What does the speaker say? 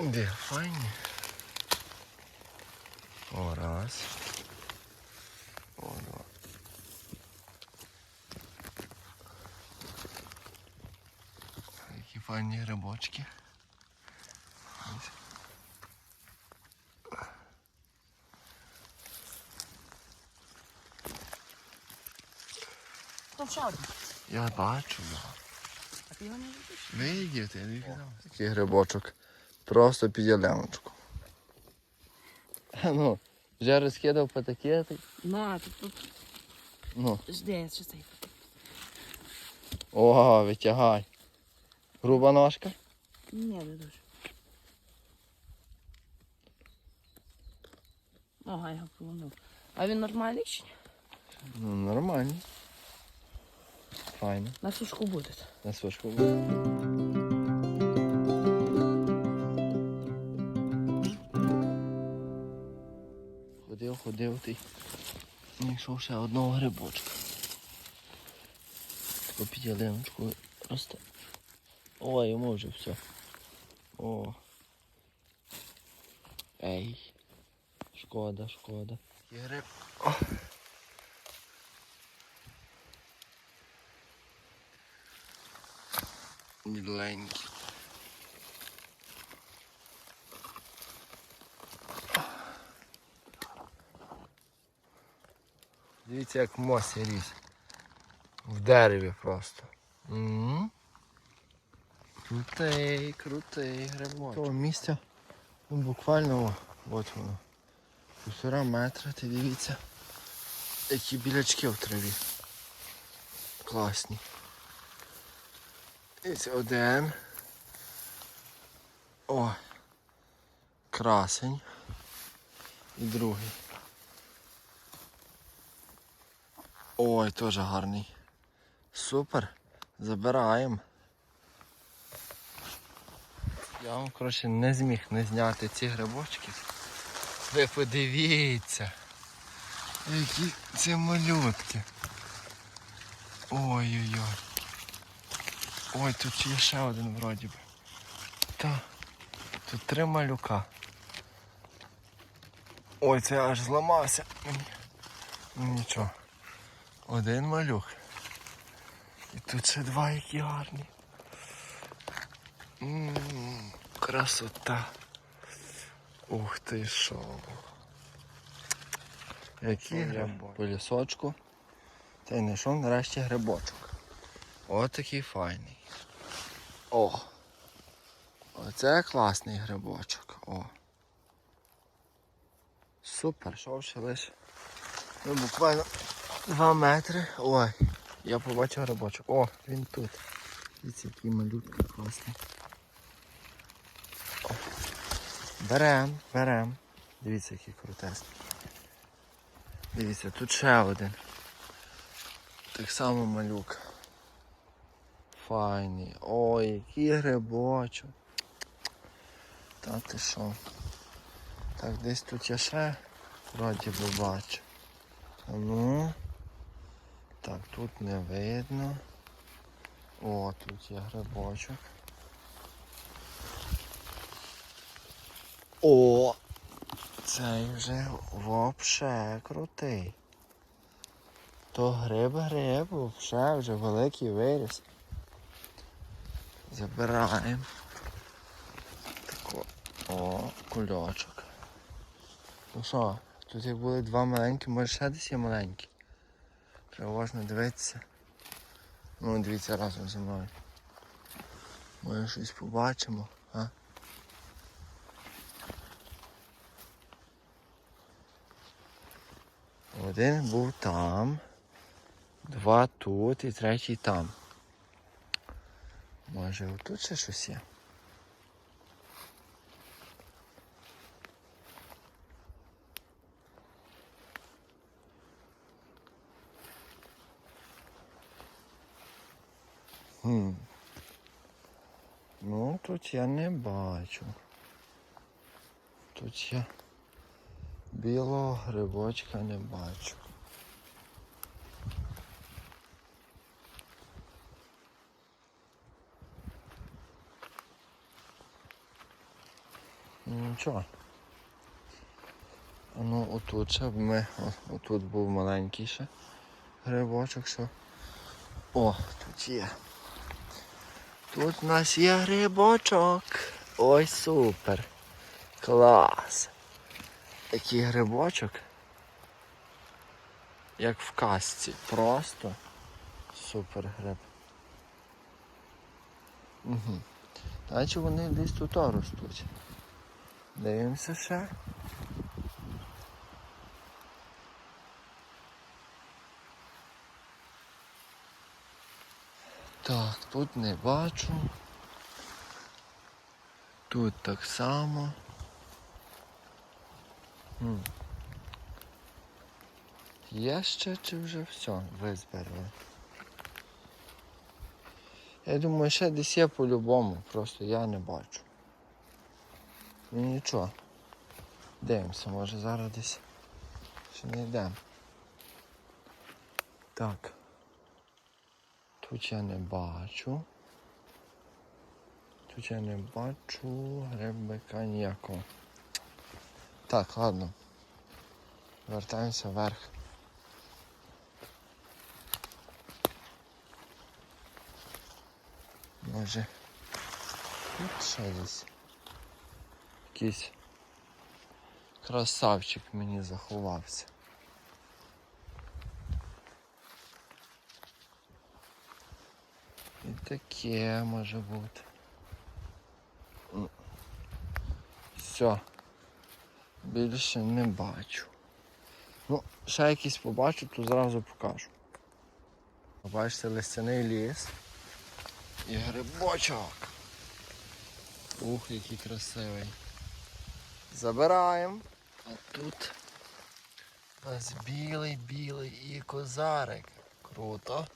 Де файні? О, раз. О, два. Які файні грибочки. Один. Я бачу його. А ти його не видиш? Видите, я не казав. Такий грибочок. Просто під ялемочку. Ну, вже розкидав патакети. На, тут, тут. Ну, Жди, я ще цей. о, витягай. Груба ножка. Ні, не дуже. Ага, я його полонив. А він нормальний чи ні? Ну, нормально. Файно. На сушку буде. На сушку буде. Ти. Знайшов ще одного грибочка. Таку під ялиночку росте. О, йому вже все. О. Ей. Шкода, шкода. Є гриб. О. Міленький. Дивіться, як мосі ріс. В дереві просто. М. Крутий, крутий грибок. Того місця ну, буквально о, от воно. Півтора метра, ти дивіться. Які білячки в траві. Класні. Ось один. О. Красень. І другий. Ой, теж гарний. Супер. Забираємо. Я вам, коротше, не зміг не зняти ці грибочки. Ви подивіться. Які це малютки. Ой-ой-ой. Ой, тут є ще один вроді би. Та. Тут три малюка. Ой, це аж зламався. Нічого. Один малюк. І тут ще два які гарні. М, красота. Ух ти що. Які грибочки. По лісочку. Та й знайшов нарешті грибочок. От такий файний. О! Оце класний грибочок. О. Супер. Йшов ще лише. Ну, буквально 2 метри. Ой, я побачив грибочок. О, він тут. Дивіться, який малютка класний. Берем, берем. Дивіться, який крутесний. Дивіться, тут ще один. Так само малюк. Файний. Ой, який грибочок. Та ти що? Так, десь тут я ще вроді би бачу. Ну. Так, тут не видно. О, тут є грибочок. О! Цей вже вообще крутий. То гриб-гриб, вообще вже великий виріс. Забираємо. Тако. О, кульочок. Ну що, тут як були два маленькі, може ще десь є маленькі. Уважно дивитися. Ну, дивіться разом зі мною. Може щось побачимо, а? Один був там, Два тут і третій там. Може отут ще щось є? Тут я не бачу. Тут я білого грибочка не бачу. Нічого. Ну, отут ще ми. Отут був маленький ще грибочок, що. О, тут є. Тут у нас є грибочок. Ой, супер. Клас. Такий грибочок. Як в казці. Просто супер гриб. Угу. Наче вони десь тут ростуть. Дивимося ще. Так, тут не бачу. Тут так само. М. Є ще чи вже все визберли? Я думаю, ще десь є по-любому, просто я не бачу. Ну нічого. Дивимося, може зараз десь ще не йдемо. Так. Тут я не бачу. Тут я не бачу грибика ніякого. Так, ладно. Вертаємося вверх. Може. Тут ще десь. Якийсь красавчик мені заховався. І таке може бути. Все. Більше не бачу. Ну, ще якийсь побачу, то зразу покажу. Бачите, листяний ліс і грибочок. Ух, який красивий. Забираємо. А тут у нас білий-білий і козарик. Круто.